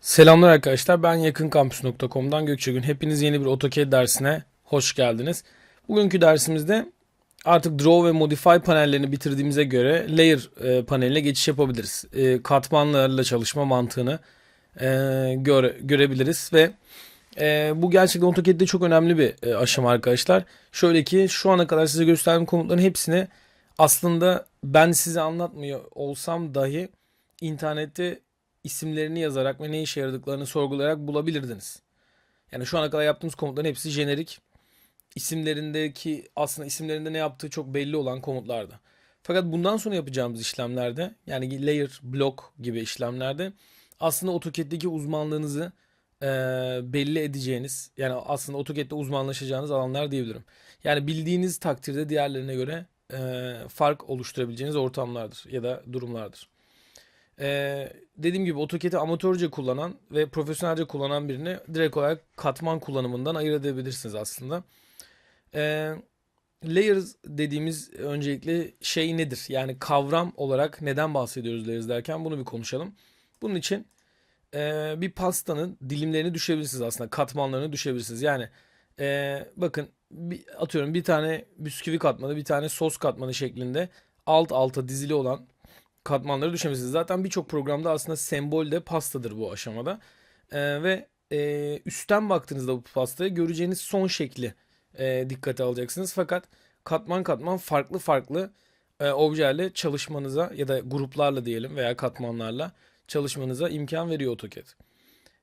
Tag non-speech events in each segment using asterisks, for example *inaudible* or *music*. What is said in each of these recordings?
Selamlar arkadaşlar. Ben yakınkampüs.com'dan Gökçegün. Hepiniz yeni bir AutoCAD dersine hoş geldiniz. Bugünkü dersimizde artık Draw ve Modify panellerini bitirdiğimize göre Layer e, paneline geçiş yapabiliriz. E, katmanlarla çalışma mantığını e, göre, görebiliriz ve e, bu gerçekten AutoCAD'de çok önemli bir e, aşama arkadaşlar. Şöyle ki şu ana kadar size gösterdiğim komutların hepsini aslında ben size anlatmıyor olsam dahi internette isimlerini yazarak ve ne işe yaradıklarını sorgulayarak bulabilirdiniz. Yani şu ana kadar yaptığımız komutların hepsi jenerik. İsimlerindeki aslında isimlerinde ne yaptığı çok belli olan komutlardı. Fakat bundan sonra yapacağımız işlemlerde yani layer, block gibi işlemlerde aslında AutoCAD'deki uzmanlığınızı e, belli edeceğiniz yani aslında AutoCAD'de uzmanlaşacağınız alanlar diyebilirim. Yani bildiğiniz takdirde diğerlerine göre e, fark oluşturabileceğiniz ortamlardır ya da durumlardır. Ee, dediğim gibi AutoCAD'i amatörce kullanan ve profesyonelce kullanan birini direkt olarak katman kullanımından ayırt edebilirsiniz aslında. Ee, layers dediğimiz öncelikle şey nedir? Yani kavram olarak neden bahsediyoruz layers derken bunu bir konuşalım. Bunun için e, bir pastanın dilimlerini düşebilirsiniz aslında. Katmanlarını düşebilirsiniz. Yani e, bakın bir, atıyorum bir tane bisküvi katmanı bir tane sos katmanı şeklinde alt alta dizili olan katmanları düşebilirsiniz. Zaten birçok programda aslında sembol de pastadır bu aşamada. Ee, ve e, üstten baktığınızda bu pastaya göreceğiniz son şekli e, dikkate alacaksınız. Fakat katman katman farklı farklı e, objelerle çalışmanıza ya da gruplarla diyelim veya katmanlarla çalışmanıza imkan veriyor AutoCAD.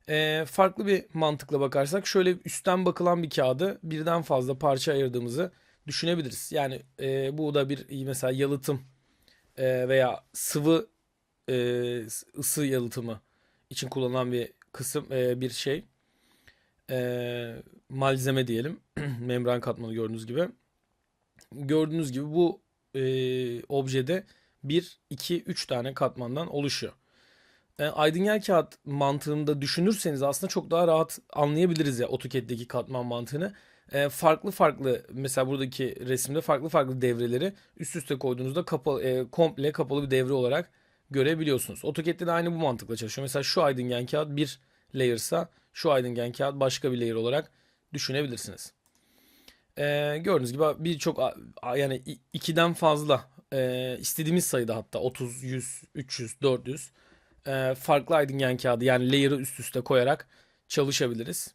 E, farklı bir mantıkla bakarsak şöyle üstten bakılan bir kağıdı birden fazla parça ayırdığımızı düşünebiliriz. Yani e, bu da bir mesela yalıtım e, veya sıvı e, ısı yalıtımı için kullanılan bir kısım e, bir şey. E, malzeme diyelim. *clears throat* Membran katmanı gördüğünüz gibi. Gördüğünüz gibi bu e, objede 1 2 3 tane katmandan oluşuyor. E, Aydın kağıt mantığında düşünürseniz aslında çok daha rahat anlayabiliriz ya AutoCAD'deki katman mantığını e, farklı farklı mesela buradaki resimde farklı farklı devreleri üst üste koyduğunuzda kapalı, e, komple kapalı bir devre olarak görebiliyorsunuz. AutoCAD'de de aynı bu mantıkla çalışıyor. Mesela şu aydıngen kağıt bir layer'sa şu aydıngen kağıt başka bir layer olarak düşünebilirsiniz. E, gördüğünüz gibi birçok yani ikiden fazla e, istediğimiz sayıda hatta 30, 100, 300, 400 e, farklı aydıngen kağıdı yani layer'ı üst üste koyarak çalışabiliriz.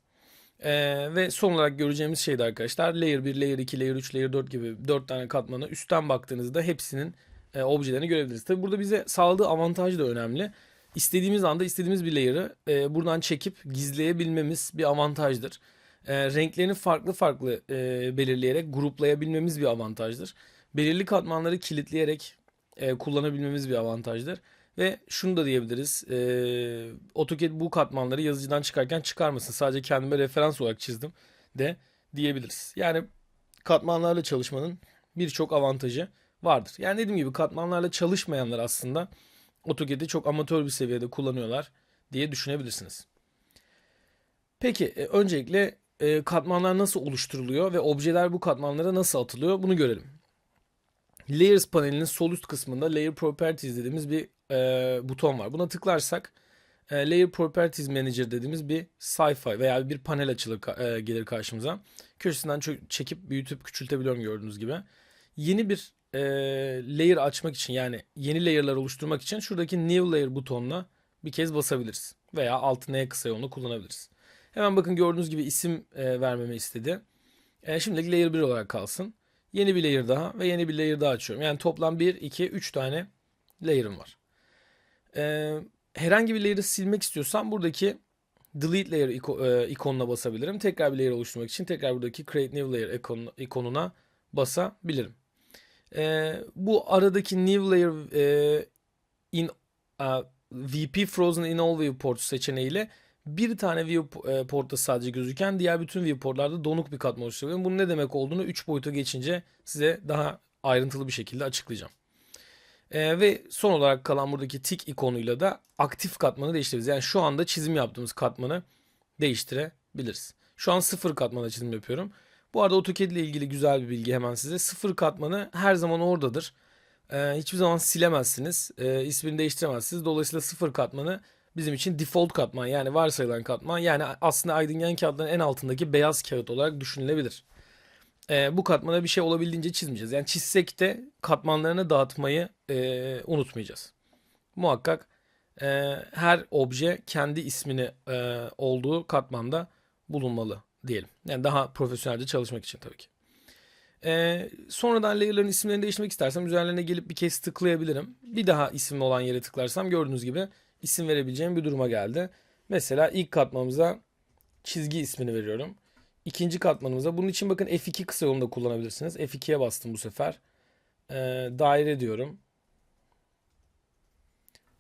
Ee, ve son olarak göreceğimiz şey de arkadaşlar layer 1, layer 2, layer 3, layer 4 gibi 4 tane katmanı üstten baktığınızda hepsinin e, objelerini görebiliriz. Tabi burada bize sağladığı avantaj da önemli. İstediğimiz anda istediğimiz bir layer'ı e, buradan çekip gizleyebilmemiz bir avantajdır. E, renklerini farklı farklı e, belirleyerek gruplayabilmemiz bir avantajdır. Belirli katmanları kilitleyerek e, kullanabilmemiz bir avantajdır. Ve şunu da diyebiliriz. E, AutoCAD bu katmanları yazıcıdan çıkarken çıkarmasın. Sadece kendime referans olarak çizdim de diyebiliriz. Yani katmanlarla çalışmanın birçok avantajı vardır. Yani dediğim gibi katmanlarla çalışmayanlar aslında AutoCAD'i çok amatör bir seviyede kullanıyorlar diye düşünebilirsiniz. Peki e, öncelikle e, katmanlar nasıl oluşturuluyor ve objeler bu katmanlara nasıl atılıyor bunu görelim. Layers panelinin sol üst kısmında Layer Properties dediğimiz bir e, buton var. Buna tıklarsak e, Layer Properties Manager dediğimiz bir sayfa veya bir panel açılır e, gelir karşımıza. Köşesinden çekip büyütüp küçültebiliyorum gördüğünüz gibi. Yeni bir e, layer açmak için yani yeni layer'lar oluşturmak için şuradaki New Layer butonuna bir kez basabiliriz. Veya altı N kısa yolunu kullanabiliriz. Hemen bakın gördüğünüz gibi isim e, vermemi istedi. E, şimdilik layer 1 olarak kalsın. Yeni bir layer daha ve yeni bir layer daha açıyorum. Yani toplam 1, 2, 3 tane layer'ım var. Ee, herhangi bir layer'ı silmek istiyorsam buradaki delete layer e, ikonuna basabilirim. Tekrar bir layer oluşturmak için tekrar buradaki create new layer ikon, ikonuna basabilirim. Ee, bu aradaki new layer e, in uh, VP Frozen in all viewports seçeneğiyle bir tane viewportta sadece gözüken diğer bütün viewportlarda donuk bir katman oluşturuyorum. Bunun ne demek olduğunu 3 boyuta geçince size daha ayrıntılı bir şekilde açıklayacağım. Ee, ve son olarak kalan buradaki tik ikonuyla da aktif katmanı değiştiririz. Yani şu anda çizim yaptığımız katmanı değiştirebiliriz. Şu an sıfır katmana çizim yapıyorum. Bu arada AutoCAD ile ilgili güzel bir bilgi hemen size. Sıfır katmanı her zaman oradadır. Ee, hiçbir zaman silemezsiniz. Ee, ismini değiştiremezsiniz. Dolayısıyla sıfır katmanı bizim için default katman yani varsayılan katman yani aslında aydınlayan kağıtların en altındaki beyaz kağıt olarak düşünülebilir. Ee, bu katmana bir şey olabildiğince çizmeyeceğiz. Yani çizsek de katmanlarını dağıtmayı e, unutmayacağız. Muhakkak e, her obje kendi ismini e, olduğu katmanda bulunmalı diyelim. Yani daha profesyonelce çalışmak için tabii ki. Ee, sonradan layer'ların isimlerini değiştirmek istersem üzerlerine gelip bir kez tıklayabilirim. Bir daha isimli olan yere tıklarsam gördüğünüz gibi isim verebileceğim bir duruma geldi. Mesela ilk katmanımıza çizgi ismini veriyorum. İkinci katmanımıza bunun için bakın F2 kısa yolunu da kullanabilirsiniz. F2'ye bastım bu sefer. Ee, daire diyorum.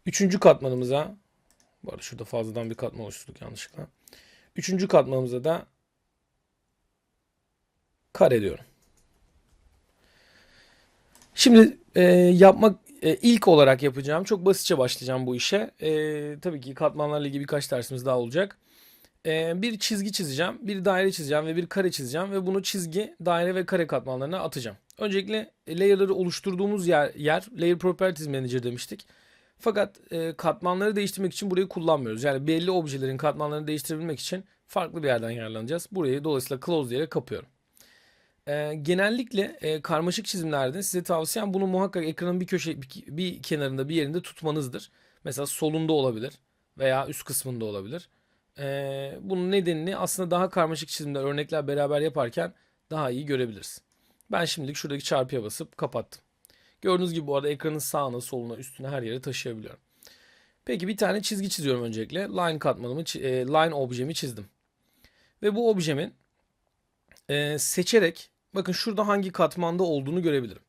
Üçüncü katmanımıza bu arada şurada fazladan bir katman oluşturduk yanlışlıkla. Üçüncü katmanımıza da kare diyorum. Şimdi e, yapmak e, ilk olarak yapacağım çok basitçe başlayacağım bu işe. E, tabii ki katmanlarla ilgili birkaç dersimiz daha olacak. E, bir çizgi çizeceğim, bir daire çizeceğim ve bir kare çizeceğim ve bunu çizgi, daire ve kare katmanlarına atacağım. Öncelikle layer'ları oluşturduğumuz yer, yer Layer Properties Manager demiştik. Fakat e, katmanları değiştirmek için burayı kullanmıyoruz. Yani belli objelerin katmanlarını değiştirebilmek için farklı bir yerden yararlanacağız. Burayı dolayısıyla close diyerek kapıyorum. E, genellikle e, karmaşık çizimlerde size tavsiyem bunu muhakkak ekranın bir köşe bir, bir kenarında bir yerinde tutmanızdır. Mesela solunda olabilir veya üst kısmında olabilir. E, bunun nedenini aslında daha karmaşık çizimler örnekler beraber yaparken daha iyi görebiliriz. Ben şimdilik şuradaki çarpıya basıp kapattım. Gördüğünüz gibi bu arada ekranın sağına, soluna, üstüne her yere taşıyabiliyorum. Peki bir tane çizgi çiziyorum öncelikle. Line katmanımı, e, line objemi çizdim. Ve bu objemin e, seçerek bakın şurada hangi katmanda olduğunu görebilirim.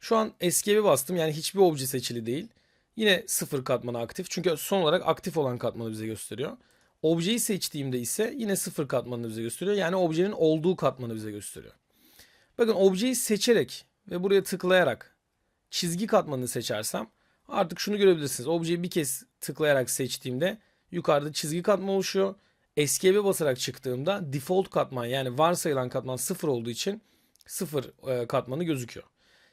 Şu an escape'e bastım yani hiçbir obje seçili değil. Yine sıfır katmanı aktif. Çünkü son olarak aktif olan katmanı bize gösteriyor. Objeyi seçtiğimde ise yine sıfır katmanını bize gösteriyor. Yani objenin olduğu katmanı bize gösteriyor. Bakın objeyi seçerek ve buraya tıklayarak çizgi katmanını seçersem artık şunu görebilirsiniz. Objeyi bir kez tıklayarak seçtiğimde yukarıda çizgi katman oluşuyor. Escape'e basarak çıktığımda default katman yani varsayılan katman sıfır olduğu için sıfır e, katmanı gözüküyor.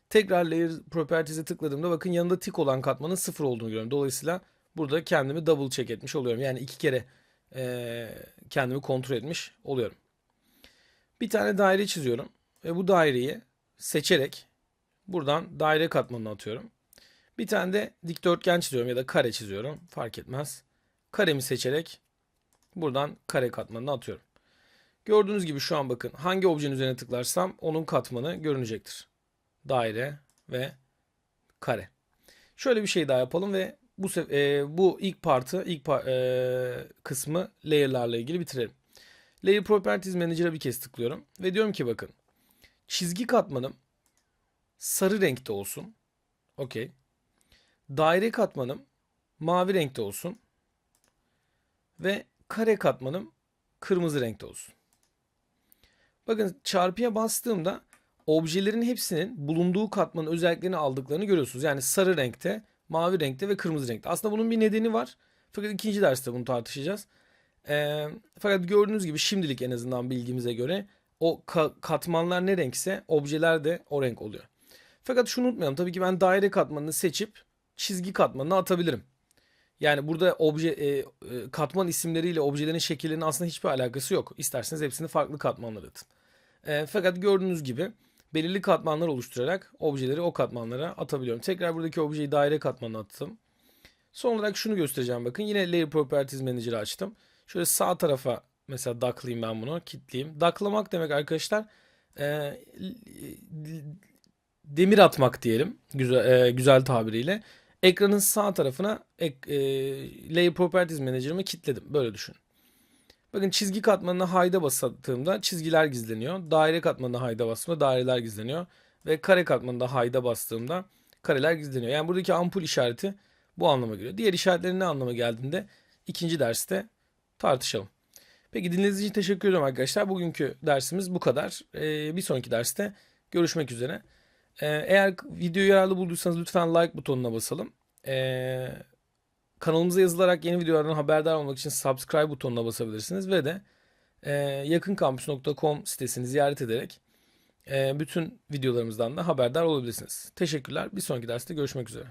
Tekrar layer properties'e tıkladığımda bakın yanında tik olan katmanın sıfır olduğunu görüyorum. Dolayısıyla burada kendimi double check etmiş oluyorum. Yani iki kere e, kendimi kontrol etmiş oluyorum. Bir tane daire çiziyorum ve bu daireyi seçerek buradan daire katmanına atıyorum. Bir tane de dikdörtgen çiziyorum ya da kare çiziyorum. Fark etmez. Karemi seçerek buradan kare katmanına atıyorum. Gördüğünüz gibi şu an bakın hangi objenin üzerine tıklarsam onun katmanı görünecektir. Daire ve kare. Şöyle bir şey daha yapalım ve bu e, bu ilk partı, ilk pa e, kısmı layer'larla ilgili bitirelim. Layer Properties Manager'a bir kez tıklıyorum ve diyorum ki bakın çizgi katmanım sarı renkte olsun. Okey. Daire katmanım mavi renkte olsun. Ve kare katmanım kırmızı renkte olsun. Bakın çarpıya bastığımda objelerin hepsinin bulunduğu katmanın özelliklerini aldıklarını görüyorsunuz. Yani sarı renkte, mavi renkte ve kırmızı renkte. Aslında bunun bir nedeni var. Fakat ikinci derste bunu tartışacağız. E, fakat gördüğünüz gibi şimdilik en azından bilgimize göre o ka- katmanlar ne renkse objeler de o renk oluyor. Fakat şunu unutmayalım. Tabii ki ben daire katmanını seçip çizgi katmanına atabilirim. Yani burada obje e, e, katman isimleriyle objelerin şekillerinin aslında hiçbir alakası yok. İsterseniz hepsini farklı katmanlara atın. E, fakat gördüğünüz gibi belirli katmanlar oluşturarak objeleri o katmanlara atabiliyorum. Tekrar buradaki objeyi daire katmanına attım. Son olarak şunu göstereceğim bakın. Yine Layer Properties Manager'ı açtım. Şöyle sağ tarafa mesela ducklayayım ben bunu. Kilitleyeyim. Ducklamak demek arkadaşlar e, demir atmak diyelim. Güzel, e, güzel tabiriyle. Ekranın sağ tarafına e, Layer Properties Manager'ımı kilitledim. Böyle düşün. Bakın çizgi katmanına hayda bastığımda çizgiler gizleniyor. Daire katmanına hayda bastığımda daireler gizleniyor. Ve kare katmanında hayda bastığımda kareler gizleniyor. Yani buradaki ampul işareti bu anlama geliyor. Diğer işaretlerin ne anlama geldiğinde ikinci derste tartışalım. Peki dinlediğiniz için teşekkür ederim arkadaşlar. Bugünkü dersimiz bu kadar. Ee, bir sonraki derste görüşmek üzere. Ee, eğer videoyu yararlı bulduysanız lütfen like butonuna basalım. Ee, kanalımıza yazılarak yeni videolardan haberdar olmak için subscribe butonuna basabilirsiniz. Ve de e, yakınkampüs.com sitesini ziyaret ederek e, bütün videolarımızdan da haberdar olabilirsiniz. Teşekkürler. Bir sonraki derste görüşmek üzere.